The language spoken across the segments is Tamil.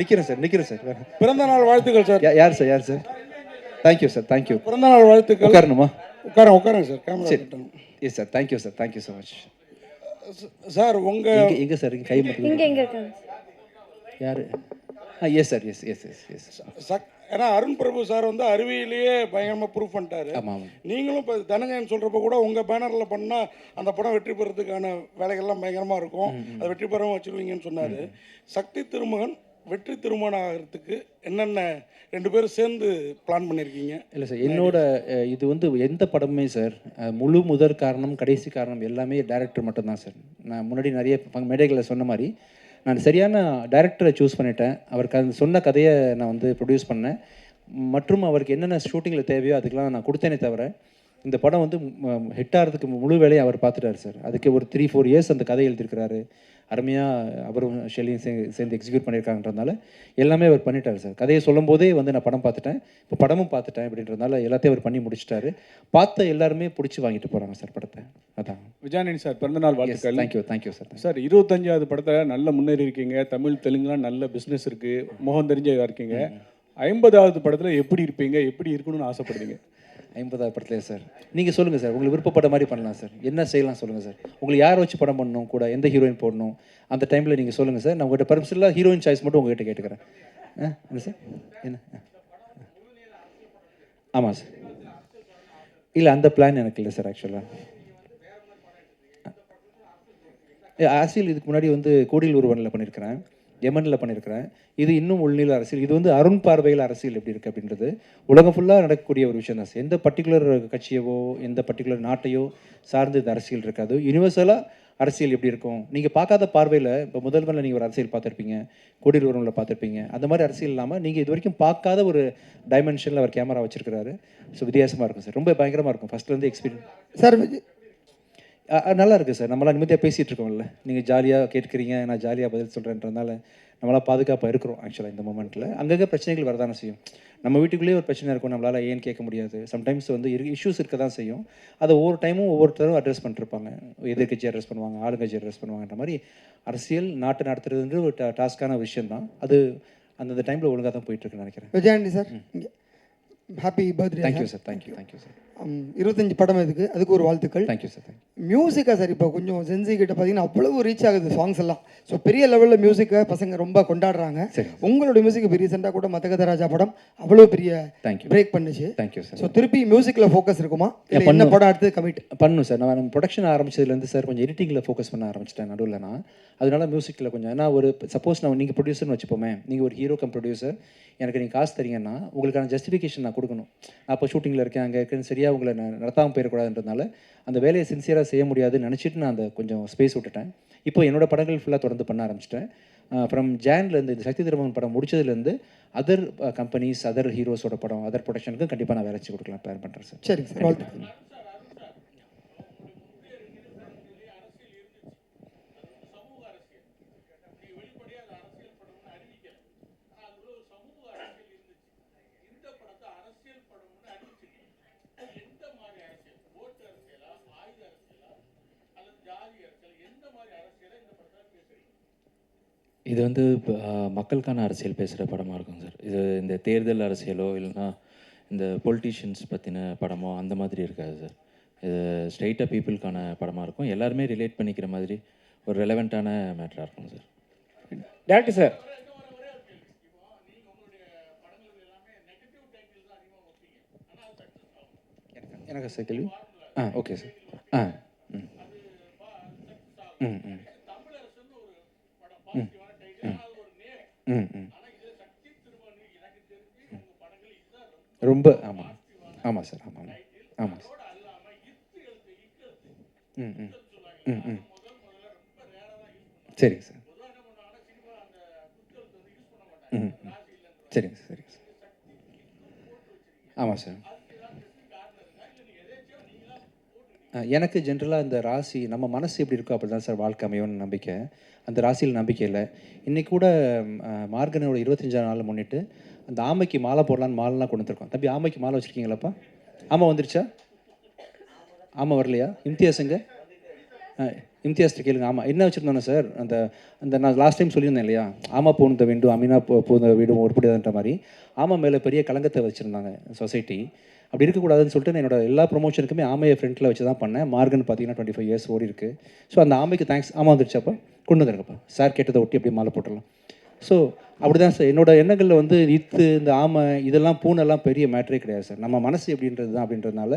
நிற்கிறேன் சார் நிற்கிறேன் சார். பிறந்த நாள் வாழ்த்துக்கள் சார். யார் சார் யார் சார்? தேங்க்யூ சார் தேங்க்யூ பிறந்த நாள் வாழ்த்துக்கள். உட்காரணுமா? உட்காரங்க உட்காருங்க சார் கேமரா சரி. Yes sir thank you sir thank you so much sir உங்க எங்கே சார் கை மட்டும் இங்க எங்க இருக்காங்க யார்? ஆ yes sir yes yes yes yes chuck ஏன்னா அருண் பிரபு சார் வந்து அறிவியலையே பயங்கரமா ப்ரூவ் பண்ணிட்டாரு. ஆமாம் நீங்களும் இப்போ தனஞ்சயன் சொல்றப்ப கூட உங்க பேனர்ல பண்ணா அந்த படம் வெற்றி பெறதுக்கான வேலைகள்லாம் பயங்கரமா இருக்கும். அதை வெற்றி பெறவும் வச்சிருவீங்கன்னு சொன்னாரு. சக்தி திருமகன் வெற்றி திருமணம் ஆகிறதுக்கு என்னென்ன ரெண்டு பேரும் சேர்ந்து பிளான் பண்ணியிருக்கீங்க இல்லை சார் என்னோட இது வந்து எந்த படமுமே சார் முழு முதற் காரணம் கடைசி காரணம் எல்லாமே டேரக்டர் மட்டும்தான் சார் நான் முன்னாடி நிறைய மேடைகளில் சொன்ன மாதிரி நான் சரியான டேரக்டரை சூஸ் பண்ணிட்டேன். அவருக்கு அந்த சொன்ன கதையை நான் வந்து ப்ரொடியூஸ் பண்ணேன். மற்றும் அவருக்கு என்னென்ன ஷூட்டிங்கில் தேவையோ அதுக்கெலாம் நான் கொடுத்தேனே தவிர இந்த படம் வந்து ஹிட் ஆகிறதுக்கு முழு வேலையை அவர் பார்த்துட்டாரு சார். அதுக்கு ஒரு த்ரீ ஃபோர் இயர்ஸ் அந்த கதை எழுதியிருக்கிறாரு. அருமையாக அவரும் ஷெல்லியும் சே சேர்ந்து எக்ஸிக்யூட் பண்ணியிருக்காங்கன்றதுனால எல்லாமே அவர் பண்ணிட்டார் சார். கதையை சொல்லும் போதே வந்து நான் படம் பார்த்துட்டேன். இப்போ படமும் பார்த்துட்டேன் அப்படின்றதுனால எல்லாத்தையும் அவர் பண்ணி முடிச்சிட்டாரு. பார்த்த எல்லாருமே பிடிச்சி வாங்கிட்டு போகிறாங்க சார் படத்தை. அதான். விஜயானி சார் பிறந்தநாள் வாழ்த்துக்கள். தேங்க்யூ தேங்க்யூ சார் சார் இருபத்தஞ்சாவது படத்தில் நல்ல முன்னேறி இருக்கீங்க. தமிழ் தெலுங்குலாம் நல்ல பிஸ்னஸ் இருக்கு. முகம் தெரிஞ்ச இதா இருக்கீங்க ஐம்பதாவது படத்தில் எப்படி இருப்பீங்க? எப்படி இருக்கணும்னு ஆசைப்படுறீங்க? ஐம்பதாவது படத்துல சார் நீங்கள் சொல்லுங்கள் சார் உங்களுக்கு விருப்பப்பட்ட மாதிரி பண்ணலாம் சார் என்ன செய்யலாம் சொல்லுங்கள் சார் உங்களுக்கு யார் வச்சு படம் பண்ணணும் கூட எந்த ஹீரோயின் போடணும் அந்த டைமில் நீங்கள் சொல்லுங்கள் சார் நான் உங்கள்கிட்ட பர்மிஷனில் ஹீரோயின் சாய்ஸ் மட்டும் உங்கள்கிட்ட கேட்டுக்கிறேன். ஆ? என்ன சார் என்ன? ஆமாம் சார் இல்லை அந்த பிளான் எனக்கு இல்லை சார் ஆக்சுவலாக அரசியல் இதுக்கு முன்னாடி வந்து கோடியில் ஒருவனில் பண்ணியிருக்கிறேன் யமனில் பண்ணியிருக்கிறேன் இது இன்னும் உள்நில அரசியல். இது வந்து அருண் பார்வையில் அரசியல் எப்படி இருக்குது அப்படின்றது. உலகம் ஃபுல்லாக நடக்கக்கூடிய ஒரு விஷயம் தான் சார். எந்த பர்டிகுலர் கட்சியவோ எந்த பர்டிகுலர் நாட்டையோ சார்ந்து இந்த அரசியல் இருக்காது. யூனிவர்சலாக அரசியல் எப்படி இருக்கும்? நீங்கள் பார்க்காத பார்வையில் இப்போ முதல்வரில் நீங்கள் ஒரு அரசியல் பார்த்துருப்பீங்க. கோடியில் ஒருவனில் பார்த்துருப்பீங்க. அந்த மாதிரி அரசியல் இல்லாமல் நீங்கள் இது வரைக்கும் பார்க்காத ஒரு டைமென்ஷனில் அவர் கேமரா வச்சிருக்கிறாரு. ஸோ வித்தியாசமாக இருக்கும் சார். ரொம்ப பயங்கரமாக இருக்கும். ஃபஸ்ட்லேருந்து எக்ஸ்பீரியன்ஸ் சார் நல்லா இருக்குது சார். நம்மளாம் நிம்மதியாக பேசிகிட்டு இருக்கோம்ல. நீங்கள் ஜாலியாக கேட்குறீங்க நான் ஜாலியாக பதில் சொல்கிறேன்றதுனால நம்மளாம் பாதுகாப்பாக இருக்கிறோம் ஆக்சுவலாக இந்த மூமெண்ட்டில் அங்கங்கே பிரச்சனைகள் வரதானே செய்யும். நம்ம வீட்டுக்குள்ளேயே ஒரு பிரச்சனை இருக்கும் நம்மளால் ஏன்னு கேட்க முடியாது? சம்டைம்ஸ் வந்து இஷ்யூஸ் இருக்க தான் செய்யும். அதை ஒவ்வொரு டைமும் ஒவ்வொருத்தரும் அட்ரஸ் பண்ணிருப்பாங்க. எதிர்கட்சி அட்ரஸ் பண்ணுவாங்க ஆளுங்கட்சி அட்ரஸ் பண்ணுவாங்கன்ற மாதிரி அரசியல் நாட்டை நடத்துறதுன்ற ஒரு டாஸ்க்கான விஷயம் தான் அது அந்தந்த டைமில் ஒழுங்காக தான் போயிட்டுருக்குன்னு நினைக்கிறேன். Vijay Antony sir happy birthday thank you sir. Thank you thank you sir இருபத்தஞ்சு படம் இதுக்கு. அதுக்கு ஒரு வாழ்த்துக்கள். Thank you sir thank you மியூசிக்கா sir இப்போ கொஞ்சம் சென்சி கிட்ட பார்த்தீங்கன்னா அவ்வளவு ரீச் ஆகுது சாங்ஸ் எல்லாம். ஸோ பெரிய லெவலில் மியூசிக்கை பசங்க ரொம்ப கொண்டாடுறாங்க. உங்களோட மியூசிக் இப்போ ரீசெண்டாக கூட மதகத ராஜா படம் அவ்வளோ பெரிய தேங்க்யூ பிரேக் பண்ணுச்சு. தேங்க்யூ சார் ஸோ திருப்பி மியூசிக்கில் ஃபோக்கஸ் இருக்குமா? என்ன. படம் அடுத்து கமிட் பண்ணும் சார் நான் ப்ரொடக்ஷன் ஆரம்பிச்சதுலேருந்து சார் கொஞ்சம் எடிட்டிங்கில் ஃபோக்கஸ் பண்ண ஆரம்பிச்சிட்டேன் நடுவில் நான். அதனால மியூசிக்கில் கொஞ்சம் ஏன்னா ஒரு சப்போஸ் நான் நீங்கள் ப்ரொடியூசர்னு வச்சுப்போமே. நீங்கள் ஒரு ஹீரோ கம் ப்ரொடியூசர் எனக்கு நீங்கள் காசு தரீங்கன்னா உங்களுக்கான ஜஸ்டிஃபிகேஷன் நான் கொடுக்கணும். நான் இப்போ ஷூட்டிங்கில் இருக்கேன் அங்கே இருக்கேன்னு சரியாக உங்களை நான் நடத்தாமல் போயிடக்கூடாதுன்றதுனால அந்த வேலையை சின்சியராக செய்ய முடியாதுன்னு நினச்சிட்டு நான் அந்த கொஞ்சம் ஸ்பேஸ் விட்டுட்டேன். இப்போ என்னோட படங்கள் ஃபுல்லாக தொடர்ந்து பண்ண ஆரம்பிச்சிட்டேன். ஃப்ரம் ஜான்லேருந்து இந்த சக்தி திருமகன் படம் முடிச்சதுலேருந்து அதர் கம்பெனிஸ் அதர் ஹீரோஸோட படம் அதர் ப்ரொடக்ஷனுக்கும் கண்டிப்பாக நான் வேலை கொடுக்கலாம் பிளான் பண்ணுறேன் சார். சரிங்க சார். இது வந்து இப்ப, மக்களுக்கான அரசியல் பேசுகிற படமாக இருக்கும் சார். இது இந்த தேர்தல் அரசியலோ இல்லைன்னா இந்த பொலிட்டீஷியன்ஸ் பற்றின படமோ அந்த மாதிரி இருக்காது சார். இது ஸ்ட்ரெயிட்டாக பீப்புளுக்கான படமாக இருக்கும். எல்லாருமே ரிலேட் பண்ணிக்கிற மாதிரி ஒரு ரெலவெண்ட்டான மேட்டராக இருக்கும் சார். டேரக்டர் சார் எனக்கு சார் கேள்வி? ஆ ஓகே சார் ஆ ம். ம் ம் ம் ம் ரொம்ப ஆமாம் ஆமாம் சார் ஆமாம் ஆமாம் சார். ம் ம். ம் ம். சரிங்க சார். ம் ம். சரிங்க சார் சரிங்க சார். ஆமாம் சார். எனக்கு ஜென்ரலாக இந்த ராசி நம்ம மனசு எப்படி இருக்கோ அப்படி தான் சார் வாழ்க்கை அமையும்னு நம்பிக்கை. அந்த ராசியில் நம்பிக்கை இல்லை. இன்றைக்கி கூட மார்கனோட இருபத்தஞ்சாம் நாள் முன்னிட்டு அந்த ஆமைக்கு மாலை போடலான்னு மாலைலாம் கொண்டு தம்பி ஆமைக்கு மாலை வச்சுருக்கீங்களாப்பா? ஆமாம் வந்துருச்சா? ஆமாம் வரலையா? இம்தியாஸுங்க இம்தியாஸ்ட்டு கேளுங்க. ஆமாம் என்ன வச்சுருந்தானே சார் அந்த அந்த நான் லாஸ்ட் டைம் சொல்லியிருந்தேன் இல்லையா? ஆமா போனத வேண்டும் அமீனா போ போன வீடும் ஒருபடியாதுன்ற மாதிரி. ஆமா மேலே பெரிய கலங்கத்தை வச்சுருந்தாங்க சொசைட்டி அப்படி இருக்கக்கூடாதுன்னு சொல்லிட்டு நான் என்னோட எல்லா ப்ரொமோஷனுக்குமே ஆமையை ஃப்ரெண்டில் வச்சு தான் பண்ணேன். மார்கன் பார்த்தீங்கன்னா டுவெண்ட்டி ஃபைவ் இயர்ஸ் ஓடி இருக்குது ஸோ அந்த ஆமைக்கு தேங்க்ஸ் ஆமா வந்துருச்சாப்பா. கொண்டு வந்துருங்கப்பா. சார் கேட்டதை ஒட்டி அப்படியே மாலை போட்டுடலாம். ஸோ அப்படி தான் சார் என்னோட எண்ணங்களில் வந்து இத்து இந்த ஆமை இதெல்லாம் பூனெல்லாம் பெரிய மேட்ரே கிடையாது சார் நம்ம மனசு எப்படின்றது தான் அப்படின்றதுனால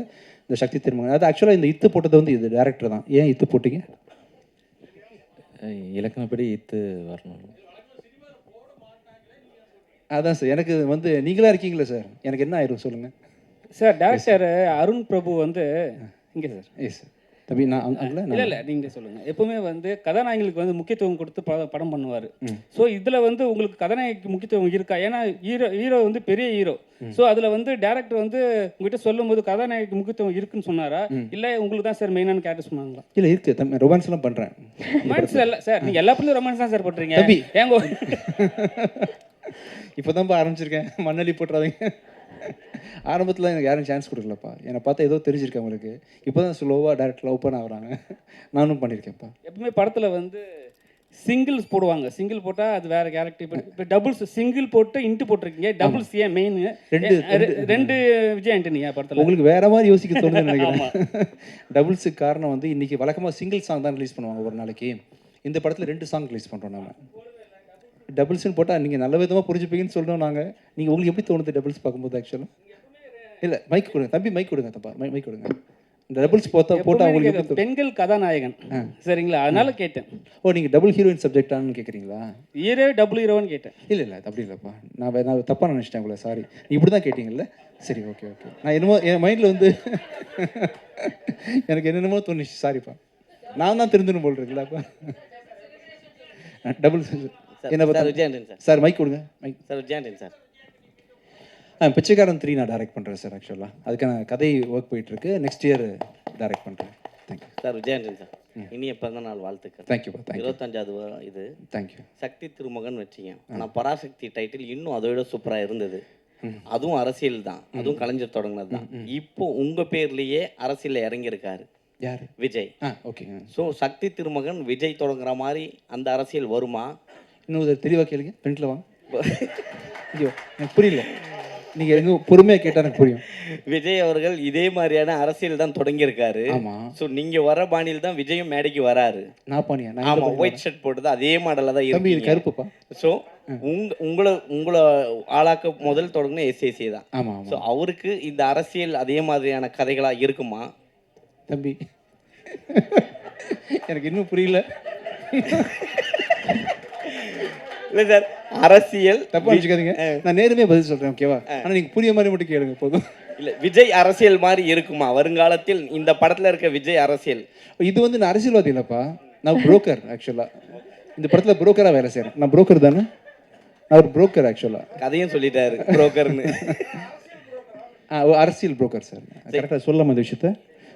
இந்த சக்தி திருமணம். அது ஆக்சுவலாக இந்த இத்து போட்டது வந்து இது டேரக்டர் தான். ஏன் இத்து போட்டீங்க? இலக்கணப்படி இத்து வரணும். அதான் சார் எனக்கு வந்து நீங்களா இருக்கீங்களே சார்? எனக்கு என்ன ஆயிரும் சொல்லுங்கள் சார் டேரக்டர் அருண் பிரபு வந்து இங்கே சார். Yes sir. தம்பி நான் இல்லை இல்லை நீங்கள் சொல்லுங்கள் எப்பவுமே வந்து கதாநாயகிகளுக்கு வந்து முக்கியத்துவம் கொடுத்து படம் பண்ணுவார். ஸோ இதில் வந்து உங்களுக்கு கதாநாயகிக்கு முக்கியத்துவம் இருக்கா? ஏன்னா ஹீரோ ஹீரோ வந்து பெரிய ஹீரோ. ஸோ அதில் வந்து டேரக்டர் வந்து உங்ககிட்ட சொல்லும்போது கதாநாயகிக்கு முக்கியத்துவம் இருக்குன்னு சொன்னாரா? இல்லை உங்களுக்கு தான் சார் மெயினான கேரக்டர் சொன்னாங்களா? இல்லை இருக்கு. தம்பி ரொமான்ஸ் எல்லாம் பண்ணுறேன் ரொமான்ஸ் இல்லை சார். நீங்கள் எல்லா படத்துலையும் ரொமான்ஸ் தான் சார் பண்ணுறீங்க. ஏங்க. இப்போ தான்ப்பா ஆரம்பிச்சிருக்கேன். மண்ணலி போட்டுறாதீங்க. ஆரம்பத்தில் எனக்கு யாரும் சான்ஸ் கொடுக்கலப்பா. என்னை பார்த்தா ஏதோ தெரிஞ்சிருக்கு அவங்களுக்கு. இப்போ தான் ஸ்லோவாக டேரக்ட் ஓப்பன் ஆகுறாங்க. நானும் பண்ணியிருக்கேன்ப்பா எப்பவுமே படத்தில் வந்து சிங்கிள்ஸ் போடுவாங்க. சிங்கிள் போட்டால் அது வேற கேரக்டர் இப்போ இப்போ டபுள்ஸ் சிங்கிள் போட்டு இன்ட்டு போட்டிருக்கீங்க. டபுள்ஸ் ஏன் மெயின் ரெண்டு- ரெண்டு விஜய் ஆண்டனியா படத்தில்? உங்களுக்கு வேற மாதிரி யோசிக்க தோணுதுன்னு நினைக்கிறேன். டபுள்ஸுக்கு காரணம் வந்து இன்னைக்கு வழக்கமாக சிங்கிள் சாங் தான் ரிலீஸ் பண்ணுவாங்க ஒரு நாளைக்கு. இந்த படத்தில் ரெண்டு சாங் ரிலீஸ் பண்ணுறோம் நாம. டபுள்ஸ்னு போட்டால் நீங்கள் நல்ல விதமாக புரிஞ்சுப்பீங்கன்னு சொல்கிறோம் நாங்கள் நீங்கள் உங்களுக்கு எப்படி தோணுது டபுள்ஸ் பார்க்கும்போது ஆக்சுவலாக இல்லை மைக் கொடுங்க. தம்பி மைக் கொடுங்க தப்பா. மை மைக் கொடுங்க. டபுள்ஸ் போட்டா போட்டால் உங்களுக்கு? பெண்கள் கதாநாயகன். சரிங்களா? அதனால கேட்டேன். ஓ நீங்கள் டபுள் ஹீரோயின் சப்ஜெக்டானு கேட்குறீங்களா ஹீரோ டபுள் ஹீரோன்னு கேட்டேன். இல்லை இல்லை அப்படி இல்லைப்பா. நான் நான் தப்பாக நினச்சிட்டேன் உங்களை சாரி நீ இப்படி தான் கேட்டிங்கல்ல? சரி ஓகே ஓகே நான் என்னமோ என் மைண்டில் வந்து எனக்கு என்னென்னமோ தோணுச்சு. சாரிப்பா நான் தான் திருந்தணும் போல் இருக்குல்லப்பா. டபுள் என்ன பார்த்தா? சார். சார் மைக் கொடுங்க மைக் சார் விஜயாண்டன் சார். ஆ பிச்சைக்காரன் த்ரீ நான் டைரக்ட் பண்ணுறேன் சார் ஆக்சுவலாக அதுக்கான கதை ஒர்க் போயிட்டுருக்கு. நெக்ஸ்ட் இயர் டைரக்ட் பண்ணுறேன் thank you sir Vijay Antony sir. இனிய பிறந்த நாள் வாழ்த்துக்கள் தேங்க்யூ இருபத்தஞ்சாவது இது தேங்க்யூ சக்தி திருமகன் வச்சிங்க. ஆனால் பராசக்தி டைட்டில் இன்னும் அதை விட சூப்பராக இருந்தது. அதுவும் அரசியல் தான். அதுவும் கலைஞர் தொடங்கினது தான். இப்போ உங்க பேர்லயே அரசியல்ல இறங்கியிருக்காரு. யார்? விஜய். ஆ ஓகேங்க ஸோ சக்தி திருமகன் விஜய் தொடங்குற மாதிரி அந்த அரசியல் வருமா? இன்னும் தெளிவாக கேளுங்க. ஃப்ரண்ட்டில் வாங்க. ஐயோ எனக்கு புரியல. நீங்கள் எங்க பொறுமையாக கேட்டால் எனக்கு புரியும். விஜய் அவர்கள் இதே மாதிரியான அரசியல் தான் தொடங்கியிருக்காரு. ஆமாம் ஸோ நீங்க வர பாணியில் தான் விஜயும் மேடைக்கு வராரு. நான் பானியா நான் ஆமா ஒயிட் ஷர்ட் போட்டது அதே மாடலில் தான் தம்பி இது கருப்புப்பா? ஸோ உங்க உங்களை உங்களை ஆளாக்க முதல் தொடங்கின எஸ்ஏசி தான். ஆமாம் ஸோ ஆமாம் அவருக்கு இந்த அரசியல் அதே மாதிரியான கதைகளா இருக்குமா? தம்பி. எனக்கு இன்னும் புரியல. இல்லை சார் அரசியல். தப்பா நினச்சிக்காதீங்க நான் நேருமே பதில் சொல்கிறேன் ஓகேவா ஆனால் நீங்கள் புரிய மாதிரி மட்டும் கேளுங்க போதும். இல்ல விஜய் அரசியல் மாதிரி இருக்குமா? வருங்காலத்தில் இந்த படத்துல இருக்க விஜய் அரசியல். இது வந்து நான் அரசியல்வாதி இல்லைப்பா. நான் புரோக்கர் ஆக்சுவலாக இந்த படத்தில் புரோக்கராக வேலை செய்கிறேன் நான் புரோக்கர் தானே? நான் ஒரு புரோக்கர் ஆக்சுவலாக கதையும் சொல்லிட்டாரு புரோக்கர்னு அரசியல் புரோக்கர் சார். கரெக்டாக சொல்லாம இந்த விஷயத்த?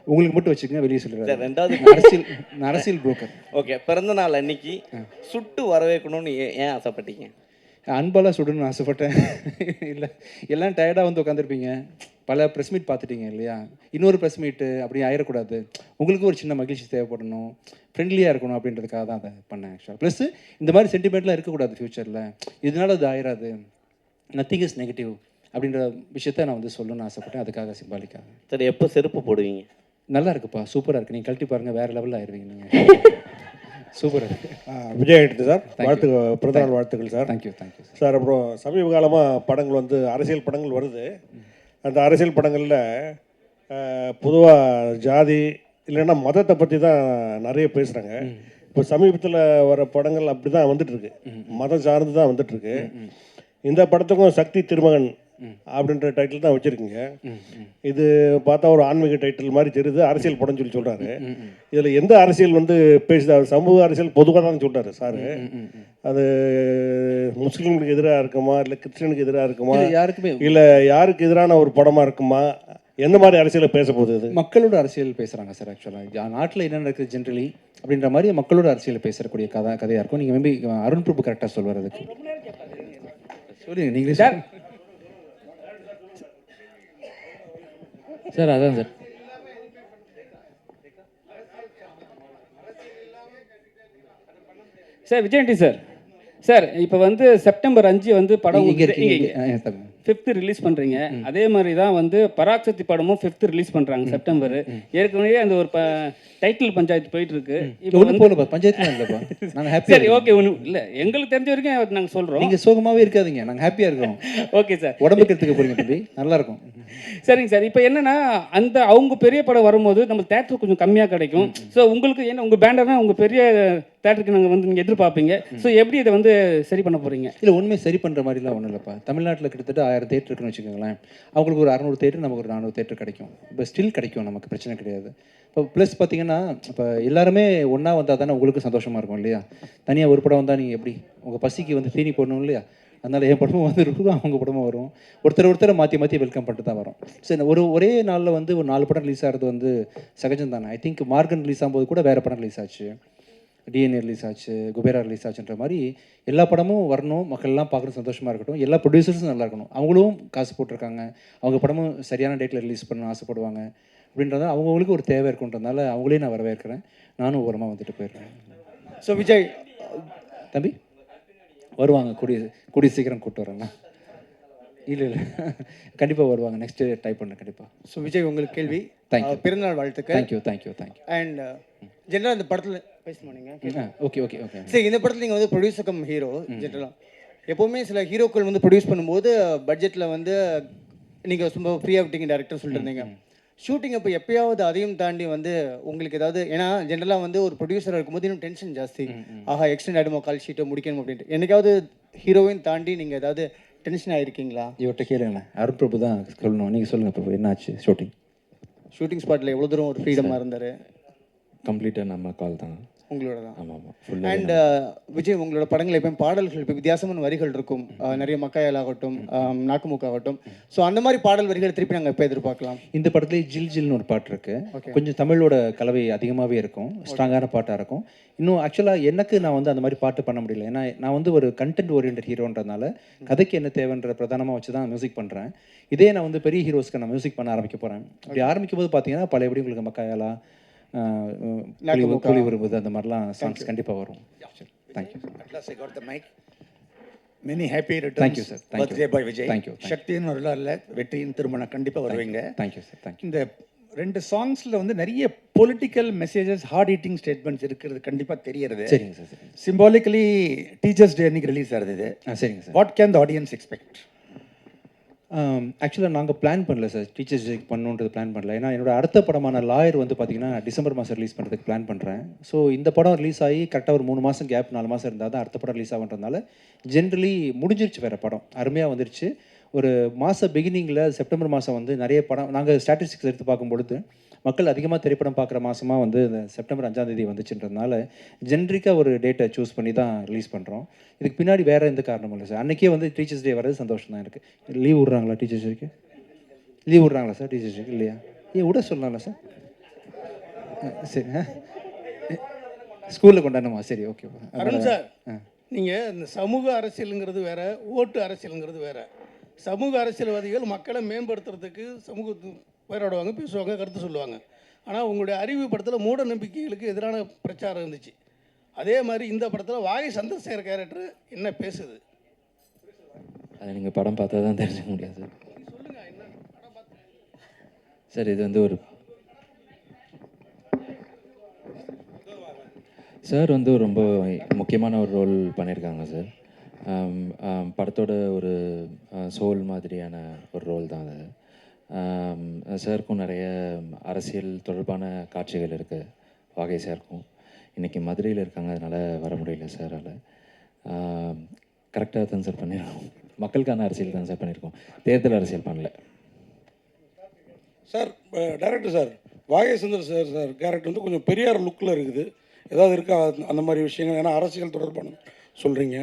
உங்களுக்கு மட்டும் வச்சுக்கோங்க வெளியே சொல்லிடுறேன் ரெண்டாவது அரசியல் அரசியல் புரோக்கர் ஓகே பிறந்த நாள் அன்னைக்கு சுட்டு வரவேற்கணும்னு ஏன் ஏன் ஆசைப்பட்டீங்க? அன்பாலாம் சுடணும்னு ஆசைப்பட்டேன். இல்லை எல்லாம் டயர்டாக வந்து உட்காந்துருப்பீங்க பல ப்ரெஸ் மீட் பார்த்துட்டீங்க இல்லையா? இன்னொரு ப்ரெஸ் மீட்டு அப்படி ஆயிடக்கூடாது. உங்களுக்கு ஒரு சின்ன மகிழ்ச்சி தேவைப்படணும். ஃப்ரெண்ட்லியாக இருக்கணும் அப்படின்றதுக்காக தான் அதை பண்ணேன் ஆக்சுவலாக ப்ளஸ் இந்த மாதிரி சென்டிமெண்ட்லாம் இருக்கக்கூடாது ஃப்யூச்சரில் இதனால அது ஆயிராது. நத்திங் இஸ் நெகட்டிவ் அப்படின்ற விஷயத்த நான் வந்து சொல்லணும்னு ஆசைப்பட்டேன். அதுக்காக சிம்பாலிக்காக. சரி எப்போ செருப்பு போடுவீங்க? நல்லா இருக்குப்பா சூப்பராக இருக்கு. நீங்கள் கழட்டி பாருங்கள் வேறு லெவலில் ஆயிடுவீங்க நீங்கள் சூப்பராக இருக்கு. விஜய் எடுத்து சார். வாழ்த்து பிறந்தநாள் வாழ்த்துக்கள் சார். தேங்க்யூ தேங்க்யூ சார் அப்புறம் சமீப காலமாக படங்கள் வந்து அரசியல் படங்கள் வருது. அந்த அரசியல் படங்களில் பொதுவாக ஜாதி இல்லைன்னா மதத்தை பற்றி தான் நிறைய பேசுகிறாங்க இப்போ சமீபத்தில் வர படங்கள் அப்படி தான் வந்துட்டுருக்கு மதம் சார்ந்து தான் வந்துட்டுருக்கு இந்த படத்துக்கும் சக்தி திருமகன் அப்படின்ற டைட்டில் தான் வச்சுருக்கீங்க. இது பார்த்தா ஒரு ஆன்மீக டைட்டில் மாதிரி தெரியுது. அரசியல் படம் சொல்லி சொல்கிறாரு இதில் எந்த அரசியல் வந்து பேசுது? அவர் சமூக அரசியல் பொதுவாக தான் சொல்கிறாரு சாரு. அது முஸ்லீம்களுக்கு எதிராக இருக்குமா? இல்லை கிறிஸ்டினுக்கு எதிராக இருக்குமா? இது யாருக்குமே இல்லை யாருக்கு எதிரான ஒரு படமாக இருக்குமா? எந்த மாதிரி அரசியலை பேச போகுது இது? மக்களோட அரசியல் பேசுகிறாங்க சார் ஆக்சுவலாக நாட்டில் என்ன நடக்குது ஜென்ரலி அப்படின்ற மாதிரி மக்களோட அரசியல் பேசக்கூடிய கதை கதையாக இருக்கும். நீங்கள் மேபி அருண் பிரபு கரெக்டாக சொல்வார் அதுக்கு. சொல்லுங்க நீங்களே சொல்லுங்க. சார் அதான் sir. Sir Vijay Antony sir. Sir இப்போ வந்து செப்டம்பர் அஞ்சு வந்து படம் ஃபிஃப்த்து ரிலீஸ் பண்ணுறீங்க அதே மாதிரி தான் வந்து பராக்சக்தி படமும் ஃபிஃப்த்து ரிலீஸ் பண்ணுறாங்க செப்டம்பர். ஏற்கனவே அந்த ஒரு ப டைட்டில் பஞ்சாயத்து போயிட்டு இருக்கு இப்போ ஒன்றும் நாங்கள் ஹாப்பியாக சரி ஓகே ஒன்று இல்லை எங்களுக்கு தெரிஞ்ச வரைக்கும் நாங்கள் சொல்கிறோம் நீங்கள் சோகமாகவே இருக்காதீங்க நாங்கள் ஹாப்பியாக இருக்கோம். ஓகே சார் உடம்புக்கு எடுத்துக்க போறீங்க தம்பி. நல்லா இருக்கும். சரிங்க சார் இப்போ என்னன்னா அந்த அவங்க பெரிய படம் வரும்போது நம்ம தேட்டர் கொஞ்சம் கம்மியாக கிடைக்கும். ஸோ உங்களுக்கு என்ன உங்கள் பேண்டர்னா உங்கள் பெரிய தேட்டருக்கு நாங்கள் வந்து நீங்கள் எதிர்பார்ப்பீங்க. ஸோ எப்படி இதை வந்து சரி பண்ண போகிறீங்க இல்லை உண்மை சரி பண்ணுற மாதிரிலாம் ஒன்றும் இல்லைப்பா. தமிழ்நாட்டில் கிட்டத்தட்ட ஆயிரம் தேட்டர் இருக்குன்னு வச்சுக்கோங்களேன். அவங்களுக்கு ஒரு அறநூறு தேட்டர் நமக்கு ஒரு நானூறு தேட்டர் கிடைக்கும். இப்போ ஸ்டில் கிடைக்கும் நமக்கு பிரச்சனை கிடையாது. இப்போ ப்ளஸ் பார்த்தீங்கன்னா இப்போ எல்லாருமே ஒன்றா வந்தால் தானே உங்களுக்கு சந்தோஷமாக இருக்கும் இல்லையா? தனியாக ஒரு படம் வந்தால் நீங்கள் எப்படி? உங்கள் பசிக்கு வந்து தீனி போடணும் இல்லையா? அதனால் என் படமும் வந்து இருக்கும் அவங்க படமும் வரும். ஒருத்தர் ஒருத்தரை மாற்றி மாற்றி வெல்கம் பண்ணிட்டு தான் வரும். சரி ஒரு ஒரே நாளில் வந்து ஒரு நாலு படம் ரிலீஸ் ஆகிறது வந்து சகஜம் தானே ஐ திங்க் மார்கன் ரிலீஸ் ஆகும்போது கூட வேறு படம் ரிலீஸ் ஆச்சு. டிஎன்ஏ ரிலீஸ் ஆச்சு குபேரா ரிலீஸ் ஆச்சுன்ற மாதிரி எல்லா படமும் வரணும் மக்கள்லாம் பார்க்குறது சந்தோஷமாக இருக்கட்டும் எல்லா ப்ரொடியூசர்ஸும் நல்லா இருக்கணும். அவங்களும் காசு போட்டிருக்காங்க. அவங்க படமும் சரியான டேட்டில் ரிலீஸ் பண்ண ஆசைப்படுவாங்க. அப்படின்றத அவங்கவுங்களுக்கு ஒரு தேவை இருக்குன்றதுனால அவங்களே நான் வரவேற்கிறேன். நானும் ஓரமாக வந்துட்டு போயிடுறேன். ஸோ விஜய் தம்பி? வருவாங்க கூடிய கூடிய சீக்கிரம் கூப்பிட்டு வரேண்ணா இல்லை இல்லை. கண்டிப்பாக வருவாங்க. நெக்ஸ்ட்டு டைப் பண்ணேன் கண்டிப்பாக ஸோ விஜய் உங்களுக்கு கேள்வி. அஹ், பிறந்தநாள் வாழ்த்துக்கள். தேங்க்யூ தேங்க்யூ தேங்க்யூ அண்ட் ஜென்ரலாக இந்த படத்தில் பேசணும் நீங்கள் ஓகே ஓகே ஓகே சரி இந்த படத்தில் நீங்கள் வந்து ப்ரொடியூசர் கம் ஹீரோ ஜென்ரலாக எப்போவுமே சில ஹீரோக்கள் வந்து ப்ரொடியூஸ் பண்ணும்போது பட்ஜெட்டில் வந்து நீங்கள் சும்மா ஃப்ரீயாக விட்டீங்க டேரக்டர் சொல்லிட்டு இருந்தீங்க. ஷூட்டிங் அப்போ எப்பயாவது அதையும் தாண்டி வந்து உங்களுக்கு ஏதாவது ஏன்னா ஜென்ரலாக வந்து ஒரு ப்ரொடியூசர் இருக்கும்போது இன்னும் டென்ஷன் ஜாஸ்தி. ஆஹா எக்ஸ்டெண்ட் ஆகிடுமோ கால் ஷீட்டை முடிக்கணும் அப்படின்ட்டு. என்னைக்காவது ஹீரோவையும் தாண்டி நீங்கள் ஏதாவது டென்ஷன் ஆகிருக்கீங்களா இவர்கிட்ட கேளுங்களேன். அருண் பிரபு தான் சொல்லணும். நீங்கள் சொல்லுங்கள் பிரபு என்னாச்சு ஷூட்டிங் ஷூட்டிங் ஸ்பாட்டில் எவ்வளோ தூரம் ஒரு ஃப்ரீடமாக இருந்தார்? கம்ப்ளீட்டாக நம்ம கால் தான். உங்களோட தான். ஆமாம் அண்ட் விஜய் உங்களோட படங்கள் எப்பயும் பாடல்கள் இப்போ வித்தியாசமான வரிகள் இருக்கும். நிறைய மக்காயல் ஆகட்டும் நாக்குமுக்கு ஆகட்டும் ஸோ அந்த மாதிரி பாடல் வரிகளை திருப்பி நாங்கள் எப்போ எதிர்பார்க்கலாம்? இந்த படத்துலேயே ஜில் ஜில்னு ஒரு பாட்டு இருக்கு. கொஞ்சம் தமிழோட கலவை அதிகமாகவே இருக்கும். ஸ்ட்ராங்கான பாட்டாக இருக்கும். இன்னும் ஆக்சுவலாக எனக்கு நான் வந்து அந்த மாதிரி பாட்டு பண்ண முடியல. ஏன்னா நான் வந்து ஒரு கண்டென்ட் ஓரியன்ட் ஹீரோன்றதுனால கதைக்கு என்ன தேவைன்ற பிரதானமாக வச்சு தான் மியூசிக் பண்ணுறேன் இதே நான் வந்து பெரிய ஹீரோஸ்க்கு நான் மியூசிக் பண்ண ஆரம்பிக்க போகிறேன் அப்படி ஆரம்பிக்கும் போது பார்த்தீங்கன்னா பழையபடி உங்களுக்கு மக்காயாலா புலி விரும்புது அந்த மாதிரிலாம் சாங்ஸ் கண்டிப்பாக வரும். Thank you you. Birthday boy Vijay. Thank you, thank you. சக்தின்னு ஒரு இல்லை வெற்றியின் திருமணம் கண்டிப்பாக வருவீங்க தேங்க்யூ சார் தேங்க்யூ இந்த ரெண்டு சாங்ஸில் வந்து நிறைய political messages heart eating statements இருக்கிறது கண்டிப்பாக தெரியறது. சரிங்க சார் சிம்பாலிக்கலி டீச்சர்ஸ் டே அன்னைக்கு ரிலீஸ் ஆகுது சரிங்க sir what can the audience expect ஆக்சுவலாக நாங்கள் பிளான் பண்ணல சார் டீச்சர்ஸ் டேக்கு பண்ணுன்றது பிளான் பண்ணல. ஏன்னா என்னோட அடுத்த படமான லாயர் வந்து பார்த்தீங்கன்னா டிசம்பர் மாதம் ரிலீஸ் பண்ணுறதுக்கு பிளான் பண்ணுறேன் ஸோ இந்த படம் ரிலீஸ் ஆகி கரெக்டாக ஒரு மூணு மாதம் கேப் நாலு மாதம் இருந்தால் தான் அடுத்த படம் ரிலீஸ் ஆகுன்றதுனால ஜென்ரலி முடிஞ்சிருச்சு வேறு படம். அருமையாக வந்துருச்சு. ஒரு மாத பிகினிங்கில் செப்டம்பர் மாதம் வந்து நிறைய படம் நாங்கள் ஸ்டாட்டிஸ்டிக்ஸ் எடுத்து பார்க்கும்பொழுது மக்கள் அதிகமாக திரைப்படம் பார்க்குற மாதமாக வந்து இந்த செப்டம்பர் அஞ்சாம் தேதி வந்துச்சுன்றதுனால ஜென்ரிக்காக ஒரு டேட்டை சூஸ் பண்ணி தான் ரிலீஸ் பண்ணுறோம் இதுக்கு பின்னாடி வேறு எந்த காரணமும் இல்லை சார் அன்றைக்கே வந்து டீச்சர்ஸ் டே வர்றது சந்தோஷம் தான் எனக்கு லீவ் விட்றாங்களா டீச்சர்ஸ் டேக்கு லீவ் விட்றாங்களா சார் டீச்சர்ஸ் டேக்கு இல்லையா? ஏன் விட சொல்லலாம்ல சார் சரி ஸ்கூலில் கொண்டாடணுமா? சரி ஓகே அருண் சார் நீங்கள் இந்த சமூக அரசியலுங்கிறது வேற ஓட்டு அரசியலுங்கிறது வேற. சமூக அரசியல்வாதிகள் மக்களை மேம்படுத்துறதுக்கு சமூக போராடுவாங்க பேசுவாங்க கருத்து சொல்லுவாங்க. ஆனால் உங்களுடைய அறிவு படத்தில் மூட நம்பிக்கைகளுக்கு எதிரான பிரச்சாரம் இருந்துச்சு. அதே மாதிரி இந்த படத்தில் வாகை சந்திரசேகர் கேரக்டர் என்ன பேசுது? அதை நீங்கள் படம் பார்த்தா தான் தெரிஞ்சுக்க முடியாது. சார் சார் இது வந்து ஒரு சார் வந்து ரொம்ப முக்கியமான ஒரு ரோல் பண்ணியிருக்காங்க சார். படத்தோட ஒரு சோல் மாதிரியான ஒரு ரோல் தான் அது. சாருக்கும் நிறைய அரசியல் தொடர்பான காட்சிகள் இருக்குது வாகை சாருக்கும். இன்றைக்கி மதுரையில் இருக்காங்க அதனால் வர முடியல சாரால். கரெக்டாக தான் சார் பண்ணியிருக்கோம் மக்களுக்கான அரசியல் தான் சார் பண்ணியிருக்கோம் தேர்தல் அரசியல் பண்ணல. சார் டேரக்டர் சார் வாகை சுந்தர் சார் சார் கேரக்டர் வந்து கொஞ்சம் பெரியார் லுக்கில் இருக்குது. ஏதாவது இருக்கா? அந்த மாதிரி விஷயங்கள் ஏன்னா அரசியல் தொடர்பான சொல்கிறீங்க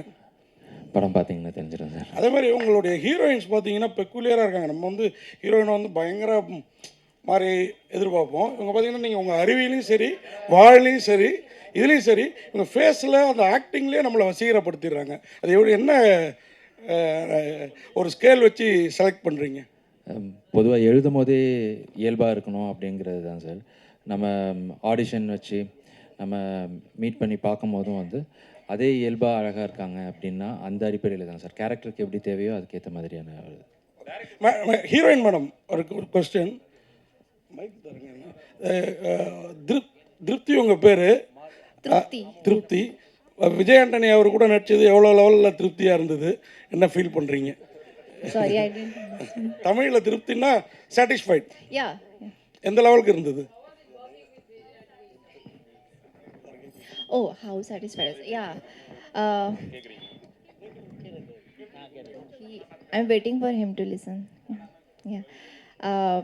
படம் பார்த்தீங்கன்னா தெரிஞ்சிடும் சார். அதே மாதிரி உங்களுடைய ஹீரோயின்ஸ் பார்த்தீங்கன்னா பெக்குலியராக இருக்காங்க. நம்ம வந்து ஹீரோயினை வந்து பயங்கர மாதிரி எதிர்பார்ப்போம். இவங்க பார்த்தீங்கன்னா நீங்கள் உங்கள் அறிவியலையும் சரி வாழ்லையும் சரி இதுலேயும் சரி இவங்க ஃபேஸில் அந்த ஆக்டிங்லேயே நம்மளை வசீகரப்படுத்திடுறாங்க. அது எப்படி என்ன ஒரு ஸ்கேல் வச்சு செலக்ட் பண்ணுறீங்க பொதுவாக எழுதும் போதே இயல்பாக இருக்கணும் அப்படிங்கிறது தான் சார். நம்ம ஆடிஷன் வச்சு நம்ம மீட் பண்ணி பார்க்கும் போதும் வந்து அதே இயல்பாக அழகாக இருக்காங்க அப்படின்னா அந்த அடிப்படையில் தான் சார் கேரக்டருக்கு எப்படி தேவையோ அதுக்கேற்ற மாதிரியான ஹீரோயின் மேடம் ஒரு கொஸ்டின் திருப் திருப்தி உங்கள் பேர் திருப்தி. திருப்தி விஜய் ஆண்டனி அவர் கூட நடிச்சது எவ்வளோ லெவலில் திருப்தியாக இருந்தது என்ன ஃபீல் பண்ணுறீங்க Sorry, I didn't. understand. தமிழில் திருப்தின்னா சாட்டிஸ்ஃபைட். எந்த லெவலுக்கு இருந்தது Oh, how satisfied. is- Yeah. Uh, he, I'm waiting for him to listen. Yeah. Uh,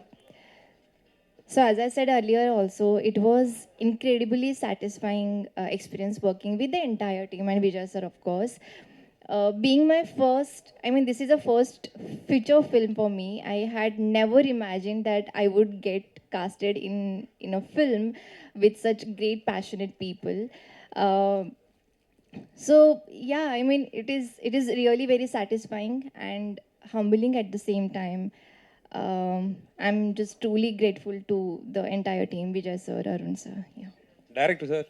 so as I said earlier, also it was incredibly satisfying uh, experience working with the entire team and Vijay sir, of course uh, being my first, I mean, this is a first feature film for me. I had never imagined that I would get casted in in a film with such great passionate people. Uh, so yeah, I mean, it is it is really very satisfying and humbling at the same time. Um, I'm just truly grateful to the entire team, Vijay sir, Arun sir. Yeah. Director sir.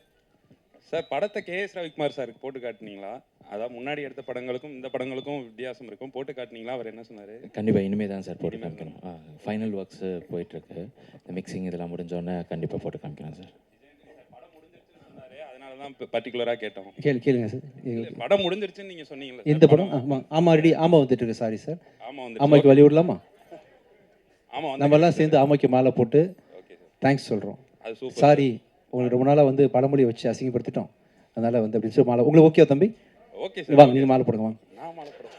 Sir படத்தை கேஎஸ் ரவிக்குமார் சாருக்கு போட்டு காட்டுனீங்களா? அதான் முன்னாடி எடுத்த படங்களுக்கும் இந்த படங்களுக்கும் வித்தியாசம் இருக்கும். போட்டு காட்டுனீங்களா? அவர் என்ன சொன்னார்? கண்டிப்பாக இனிமே தான் சார் போட்டு காமிக்கணும். ஃபைனல் ஒர்க்ஸு போயிட்டுருக்கு. இந்த மிக்சிங் இதெல்லாம் முடிஞ்சோடனே கண்டிப்பாக போட்டு காமிக்கணும் சார். அதனால தான் பர்டிகுலராக கேட்டோம். கேளு கேளுங்க சார். இல்ல, படம் முடிஞ்சிருச்சுன்னு நீங்கள் சொன்னீங்களே எந்த படம் ஆமாம் ஆமாம் ரெடி ஆமாம் வந்துட்டு இருக்கு சாரி சார். ஆமாம் வந்து ஆமாக்கு வழி விடலாமா? ஆமாம் வந்து நம்ம எல்லாம் சேர்ந்து ஆமாக்கு மாலை போட்டு தேங்க்ஸ் சொல்கிறோம் அது சூப்பர் சாரி. உங்களுக்கு ரொம்ப நாளாக வந்து பழமொழி வச்சு அசிங்கப்படுத்திட்டோம். அதனால் வந்து அப்படி சொல்லி மாலை. உங்களுக்கு ஓகே தம்பி? ஓகே வாங்க நீங்கள் மாலை போடுங்க வாங்க. நான் மாலை போடுறேன்.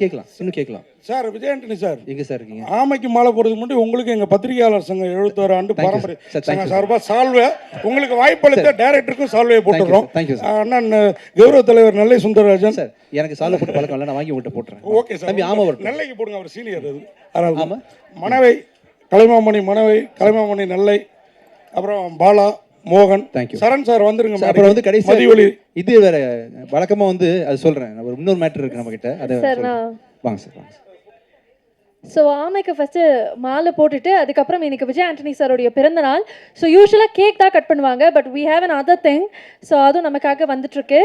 கேட்கலாம். இன்னும் கேட்கலாம். Sir Vijay Antony sir. எங்கே சார் இருக்கீங்க? ஆமைக்கு மாலை போடுறதுக்கு முன்னாடி உங்களுக்கு எங்கள் பத்திரிகையாளர் சங்கம் எழுபத்தோரு ஆண்டு பாரம்பரிய சங்கம். சார்பாக சால்வை உங்களுக்கு வாய்ப்பளித்த டைரக்டருக்கும் you, sir. அண்ணன் கௌரவ தலைவர் நெல்லை சுந்தரராஜன். சார் எனக்கு சாலை போட்டு பழக்கம் இல்லை நான் வாங்கி உங்கள்கிட்ட போட்டுறேன். ஓகே சார் தம்பி ஆமாம் வரட்டும் நெல்லைக்கு போடுங்க அவர் சீனியர் அது. அதனால ஆமா. கலைமாமணி மணவை கலைமாமணி நெல்லை அப்புறம் பாலா மோகன். You. சரண் சார் வந்துருங்க அப்புறம் வந்து கடைசி மதிவொலி இது வேற வழக்கமாக வந்து அது சொல்கிறேன் ஒரு இன்னொரு மேட்டர் இருக்கு நம்ம கிட்ட அதை சொல்றேன். வாங்க சார் வாங்க சார். ஸோ ஆமைக்கு ஃபஸ்ட்டு மாலை போட்டுட்டு அதுக்கப்புறம் இன்னைக்கு விஜய் ஆண்டனி சாரோடைய பிறந்த நாள். ஸோ யூஸ்வலாக கேக் தான் கட் பண்ணுவாங்க but we have an other thing so அதுவும் நமக்காக வந்துட்டுருக்கு.